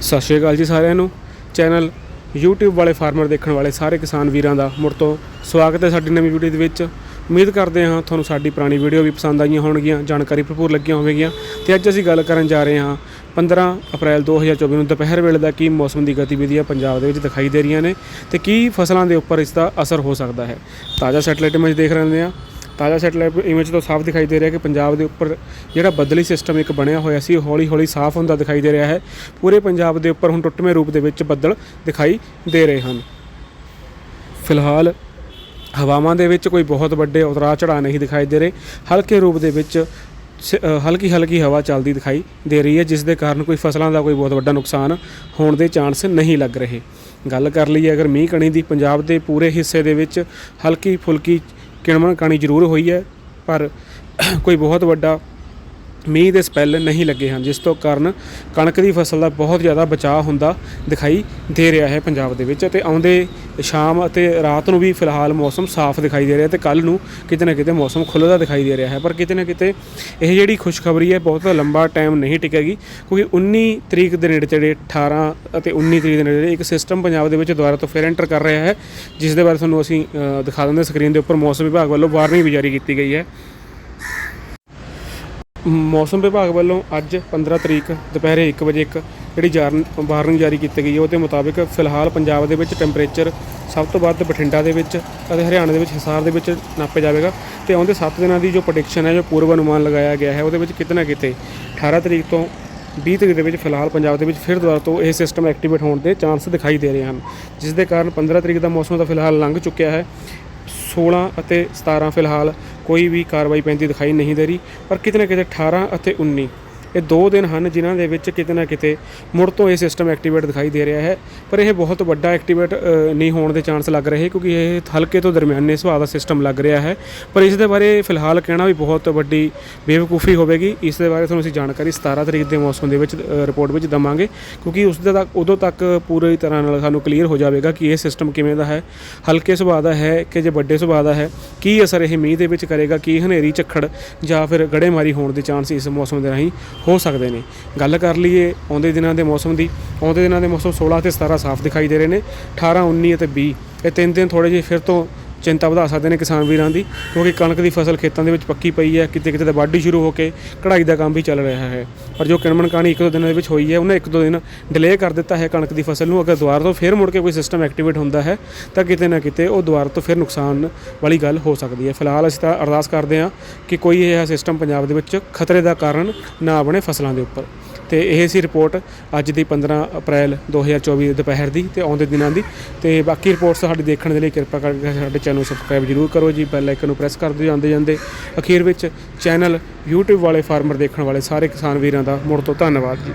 ਸਤਿ ਸ਼੍ਰੀ ਅਕਾਲ ਜੀ ਸਾਰਿਆਂ ਨੂੰ। ਚੈਨਲ YouTube ਵਾਲੇ ਫਾਰਮਰ ਦੇਖਣ ਵਾਲੇ ਸਾਰੇ ਕਿਸਾਨ ਵੀਰਾਂ ਦਾ ਮੁੜ ਤੋਂ ਸਵਾਗਤ ਹੈ ਸਾਡੀ ਨਵੀਂ ਵੀਡੀਓ ਦੇ ਵਿੱਚ। ਉਮੀਦ ਕਰਦੇ ਹਾਂ ਤੁਹਾਨੂੰ ਸਾਡੀ ਪੁਰਾਣੀ ਵੀਡੀਓ ਵੀ ਪਸੰਦ ਆਈਆਂ ਹੋਣਗੀਆਂ, ਜਾਣਕਾਰੀ ਭਰਪੂਰ ਲੱਗੀਆਂ ਹੋਵੇਗੀਆਂ। ਤੇ ਅੱਜ ਅਸੀਂ ਗੱਲ ਕਰਨ ਜਾ ਰਹੇ ਹਾਂ 15 ਅਪ੍ਰੈਲ 2024 ਨੂੰ ਦੁਪਹਿਰ ਵੇਲੇ ਦਾ ਕੀ ਮੌਸਮ ਦੀ ਗਤੀਵਿਧੀਆਂ ਪੰਜਾਬ ਦੇ ਵਿੱਚ ਦਿਖਾਈ ਦੇ ਰਹੀਆਂ ਨੇ ਤੇ ਕੀ ਫਸਲਾਂ ਦੇ ਉੱਪਰ ਇਸ ਦਾ ਅਸਰ ਹੋ ਸਕਦਾ ਹੈ। ਤਾਜ਼ਾ ਸੈਟੇਲਾਈਟ ਇਮੇਜ ਦੇਖ ਰਹੇ ਹਾਂ। ਤਾਜ਼ਾ ਸੈਟੇਲਾਈਟ ਇਮੇਜ ਤੋਂ ਸਾਫ਼ ਦਿਖਾਈ ਦੇ ਰਿਹਾ ਕਿ ਪੰਜਾਬ ਦੇ ਉੱਪਰ ਜਿਹੜਾ ਬੱਦਲੀ ਸਿਸਟਮ ਇੱਕ ਬਣਿਆ ਹੋਇਆ ਸੀ ਹੌਲੀ ਹੌਲੀ ਸਾਫ਼ ਹੁੰਦਾ ਦਿਖਾਈ ਦੇ ਰਿਹਾ ਹੈ। ਪੂਰੇ ਪੰਜਾਬ ਦੇ ਉੱਪਰ ਹੁਣ ਟੁੱਟਵੇਂ ਰੂਪ ਦੇ ਵਿੱਚ ਬੱਦਲ ਦਿਖਾਈ ਦੇ ਰਹੇ ਹਨ। ਫਿਲਹਾਲ ਹਵਾਵਾਂ ਦੇ ਵਿੱਚ ਕੋਈ ਬਹੁਤ ਵੱਡੇ ਉਤਰਾਅ ਚੜਾਅ ਨਹੀਂ ਦਿਖਾਈ ਦੇ ਰਹੇ। ਹਲਕੇ ਰੂਪ ਦੇ ਵਿੱਚ ਹਲਕੀ ਹਲਕੀ ਹਵਾ ਚੱਲਦੀ ਦਿਖਾਈ ਦੇ ਰਹੀ ਹੈ, ਜਿਸ ਦੇ ਕਾਰਨ ਕੋਈ ਫਸਲਾਂ ਦਾ ਕੋਈ ਬਹੁਤ ਵੱਡਾ ਨੁਕਸਾਨ ਹੋਣ ਦੇ ਚਾਂਸ ਨਹੀਂ ਲੱਗ ਰਹੇ। ਗੱਲ ਕਰ ਲਈਏ ਅਗਰ ਮੀਂਹ ਕਣੀ ਦੀ, ਪੰਜਾਬ ਦੇ ਪੂਰੇ ਹਿੱਸੇ ਦੇ ਵਿੱਚ ਹਲਕੀ ਫੁਲਕੀ ਕਿਣਮਣ ਕਾਣੀ ਜ਼ਰੂਰ ਹੋਈ ਹੈ ਪਰ ਕੋਈ ਬਹੁਤ ਵੱਡਾ ਮੀਂਹ ਦੇ ਸਪੈਲ ਨਹੀਂ ਲੱਗੇ ਹਨ, ਜਿਸ ਤੋਂ ਕਾਰਨ ਕਣਕ ਦੀ ਫਸਲ ਦਾ ਬਹੁਤ ਜ਼ਿਆਦਾ ਬਚਾਅ ਹੁੰਦਾ ਦਿਖਾਈ ਦੇ ਰਿਹਾ ਹੈ ਪੰਜਾਬ ਦੇ ਵਿੱਚ ਅਤੇ ਆਉਂਦੇ ਸ਼ਾਮ ਅਤੇ ਰਾਤ ਨੂੰ ਵੀ ਫਿਲਹਾਲ ਮੌਸਮ ਸਾਫ਼ ਦਿਖਾਈ ਦੇ ਰਿਹਾ ਤੇ ਕੱਲ ਨੂੰ ਕਿਤੇ ਨਾ ਕਿਤੇ ਮੌਸਮ ਖੁੱਲ੍ਹਦਾ ਦਿਖਾਈ ਦੇ ਰਿਹਾ ਹੈ, ਪਰ ਕਿਤੇ ਨਾ ਕਿਤੇ ਇਹ ਜਿਹੜੀ ਖੁਸ਼ਖਬਰੀ ਹੈ ਬਹੁਤ ਲੰਬਾ ਟਾਈਮ ਨਹੀਂ ਟਿਕੇਗੀ ਕਿਉਂਕਿ 19 ਤਰੀਕ ਦੇ ਨੇੜੇ ਤੇੜੇ 18 ਅਤੇ 19 ਤਰੀਕ ਦੇ ਨੇੜੇ ਇੱਕ ਸਿਸਟਮ ਪੰਜਾਬ ਦੇ ਵਿੱਚ ਦੁਬਾਰਾ ਤੋਂ ਫਿਰ ਐਂਟਰ ਕਰ ਰਿਹਾ ਹੈ, ਜਿਸ ਦੇ ਬਾਰੇ ਤੁਹਾਨੂੰ ਅਸੀਂ ਦਿਖਾ ਦਿੰਦੇ ਸਕਰੀਨ ਦੇ ਉੱਪਰ ਮੌਸਮ ਵਿਭਾਗ ਵੱਲੋਂ ਵਾਰਨਿੰਗ ਵੀ ਜਾਰੀ ਕੀਤੀ ਗਈ ਹੈ। ਮੌਸਮ ਵਿਭਾਗ ਵੱਲੋਂ ਅੱਜ 15 ਤਰੀਕ ਦੁਪਹਿਰੇ 1 ਵਜੇ ਇੱਕ ਜਿਹੜੀ ਜਾਰਨ ਵਾਰਨਿੰਗ ਜਾਰੀ ਕੀਤੀ ਗਈ ਹੈ, ਉਹਦੇ ਮੁਤਾਬਿਕ ਫਿਲਹਾਲ ਪੰਜਾਬ ਦੇ ਵਿੱਚ ਟੈਂਪਰੇਚਰ ਸਭ ਤੋਂ ਵੱਧ ਬਠਿੰਡਾ ਦੇ ਵਿੱਚ ਅਤੇ ਹਰਿਆਣਾ ਦੇ ਵਿੱਚ ਹਿਸਾਰ ਦੇ ਵਿੱਚ ਨਾਪਿਆ ਜਾਵੇਗਾ ਤੇ ਆਉਂਦੇ 7 ਦਿਨਾਂ ਦੀ ਜੋ ਪ੍ਰੈਡਿਕਸ਼ਨ ਹੈ, ਜੋ ਪੂਰਵ ਅਨੁਮਾਨ ਲਗਾਇਆ ਗਿਆ ਹੈ, ਉਹਦੇ ਵਿੱਚ ਕਿਤੇ ਨਾ ਕਿਤੇ 18 ਤਰੀਕ ਤੋਂ 20 ਤਰੀਕ ਦੇ ਵਿੱਚ ਫਿਲਹਾਲ ਪੰਜਾਬ ਦੇ ਵਿੱਚ ਫਿਰ ਦੁਬਾਰਾ ਤੋਂ ਇਹ ਸਿਸਟਮ ਐਕਟੀਵੇਟ ਹੋਣ ਦੇ ਚਾਂਸ ਦਿਖਾਈ ਦੇ ਰਹੇ ਹਨ, ਜਿਸ ਦੇ ਕਾਰਨ 15 ਤਰੀਕ ਦਾ ਮੌਸਮ ਤਾਂ ਫਿਲਹਾਲ ਲੰਘ ਚੁੱਕਿਆ ਹੈ 16 ਅਤੇ 17 ਫਿਲਹਾਲ ਕੋਈ ਵੀ ਕਾਰਵਾਈ ਪੈਂਦੀ ਦਿਖਾਈ ਨਹੀਂ ਦੇ ਰਹੀ, ਪਰ ਕਿਤੇ ਨਾ ਕਿਤੇ 18 ਅਤੇ 19 ਇਹ ਦੋ ਦਿਨ ਹਨ ਜਿਨ੍ਹਾਂ ਦੇ ਵਿੱਚ ਕਿਤੇ ਨਾ ਕਿਤੇ ਮੁੜ ਤੋਂ ਇਹ ਸਿਸਟਮ ਐਕਟੀਵੇਟ ਦਿਖਾਈ ਦੇ ਰਿਹਾ ਹੈ। ਪਰ ਇਹ ਬਹੁਤ ਵੱਡਾ ਐਕਟੀਵੇਟ ਨਹੀਂ ਹੋਣ ਦੇ ਚਾਂਸ ਲੱਗ ਰਹੇ ਕਿਉਂਕਿ ਇਹ ਹਲਕੇ ਤੋਂ ਦਰਮਿਆਨੇ ਸੁਭਾਅ ਦਾ ਸਿਸਟਮ ਲੱਗ ਰਿਹਾ ਹੈ। ਪਰ ਇਸ ਦੇ ਬਾਰੇ ਫਿਲਹਾਲ ਕਹਿਣਾ ਵੀ ਬਹੁਤ ਵੱਡੀ ਬੇਵਕੂਫੀ ਹੋਵੇਗੀ। ਇਸ ਦੇ ਬਾਰੇ ਤੁਹਾਨੂੰ ਅਸੀਂ ਜਾਣਕਾਰੀ 17 ਤਰੀਕ ਦੇ ਮੌਸਮ ਦੇ ਵਿੱਚ ਰਿਪੋਰਟ ਵਿੱਚ ਦਵਾਂਗੇ ਕਿਉਂਕਿ ਉਸ ਦੇ ਤੱਕ, ਉਦੋਂ ਤੱਕ ਪੂਰੀ ਤਰ੍ਹਾਂ ਨਾਲ ਸਾਨੂੰ ਕਲੀਅਰ ਹੋ ਜਾਵੇਗਾ ਕਿ ਇਹ ਸਿਸਟਮ ਕਿਵੇਂ ਦਾ ਹੈ, ਹਲਕੇ ਸੁਭਾਅ ਦਾ ਹੈ ਕਿ ਜੇ ਵੱਡੇ ਸੁਭਾਅ ਦਾ ਹੈ, ਕੀ ਅਸਰ ਇਹ ਮੀਂਹ ਦੇ ਵਿੱਚ ਕਰੇਗਾ, ਕੀ ਹਨੇਰੀ ਝੱਖੜ ਜਾਂ ਫਿਰ ਗੜੇਮਾਰੀ ਹੋਣ ਦੇ ਚਾਂਸ ਇਸ ਮੌਸਮ ਦੇ ਰਾਹੀਂ ਹੋ ਸਕਦੇ ਨੇ। ਗੱਲ ਕਰ ਲਈਏ ਆਉਂਦੇ ਦਿਨਾਂ ਦੇ ਮੌਸਮ ਦੀ। ਆਉਂਦੇ ਦਿਨਾਂ ਦੇ ਮੌਸਮ 16 ਤੇ 17 ਸਾਫ਼ ਦਿਖਾਈ ਦੇ ਰਹੇ ਨੇ। 18 19 ਅਤੇ 20 ਇਹ ਤਿੰਨ ਦਿਨ ਥੋੜੇ ਜਿਹੇ ਫਿਰ ਤੋਂ ਚਿੰਤਾ ਵਧਾ ਸਕਦੇ ਨੇ ਕਿਸਾਨ ਵੀਰਾਂ ਦੀ, ਕਿਉਂਕਿ ਕਣਕ ਦੀ ਫਸਲ ਖੇਤਾਂ ਦੇ ਵਿੱਚ ਪੱਕੀ ਪਈ ਹੈ, ਕਿਤੇ ਕਿਤੇ ਤਾਂ ਵਾਢੀ ਸ਼ੁਰੂ ਹੋ ਕੇ ਕਢਾਈ ਦਾ ਕੰਮ ਵੀ ਚੱਲ ਰਿਹਾ ਹੈ। ਪਰ ਜੋ ਕਿਣਮਣ ਕਾਣੀ ਇੱਕ ਦੋ ਦਿਨਾਂ ਦੇ ਵਿੱਚ ਹੋਈ ਹੈ, ਉਹਨੇ ਇੱਕ ਦੋ ਦਿਨ ਡਿਲੇ ਕਰ ਦਿੱਤਾ ਹੈ ਕਣਕ ਦੀ ਫਸਲ ਨੂੰ, ਅਗਰ ਦੁਬਾਰਾ ਤੋਂ ਫਿਰ ਮੁੜ ਕੇ ਕੋਈ ਸਿਸਟਮ ਐਕਟੀਵੇਟ ਹੁੰਦਾ ਹੈ, ਤਾਂ ਕਿਤੇ ਨਾ ਕਿਤੇ ਉਹ ਦੁਬਾਰਾ ਤੋਂ ਫਿਰ ਨੁਕਸਾਨ ਵਾਲੀ ਗੱਲ ਹੋ ਸਕਦੀ ਹੈ। ਫਿਲਹਾਲ ਅਸੀਂ ਤਾਂ ਅਰਦਾਸ ਕਰਦੇ ਹਾਂ ਕਿ ਕੋਈ ਇਹ ਸਿਸਟਮ ਪੰਜਾਬ ਦੇ ਵਿੱਚ ਖਤਰੇ ਦਾ ਕਾਰਨ ਨਾ ਬਣੇ ਫਸਲਾਂ ਦੇ ਉੱਪਰ। ਤੇ ਇਹ ਸੀ ਰਿਪੋਰਟ ਅੱਜ ਦੀ 15 ਅਪ੍ਰੈਲ 2024 ਦੁਪਹਿਰ ਦੀ ਤੇ ਆਉਂਦੇ ਦਿਨਾਂ ਦੀ। ਤੇ ਬਾਕੀ ਰਿਪੋਰਟਸ ਸਾਡੀ ਦੇਖਣ ਦੇ ਲਈ ਕਿਰਪਾ ਕਰਕੇ ਸਾਡੇ ਚੈਨਲ ਨੂੰ ਸਬਸਕ੍ਰਾਈਬ ਜਰੂਰ ਕਰੋ ਜੀ, ਬੈਲ ਆਈਕਨ ਨੂੰ ਪ੍ਰੈਸ ਕਰ ਦਿਓ ਜਾਂਦੇ ਜਾਂਦੇ। ਅਖੀਰ ਵਿੱਚ ਚੈਨਲ YouTube ਵਾਲੇ ਫਾਰਮਰ ਦੇਖਣ ਵਾਲੇ ਸਾਰੇ ਕਿਸਾਨ ਵੀਰਾਂ ਦਾ ਮੁੜ ਤੋਂ ਧੰਨਵਾਦ ਜੀ।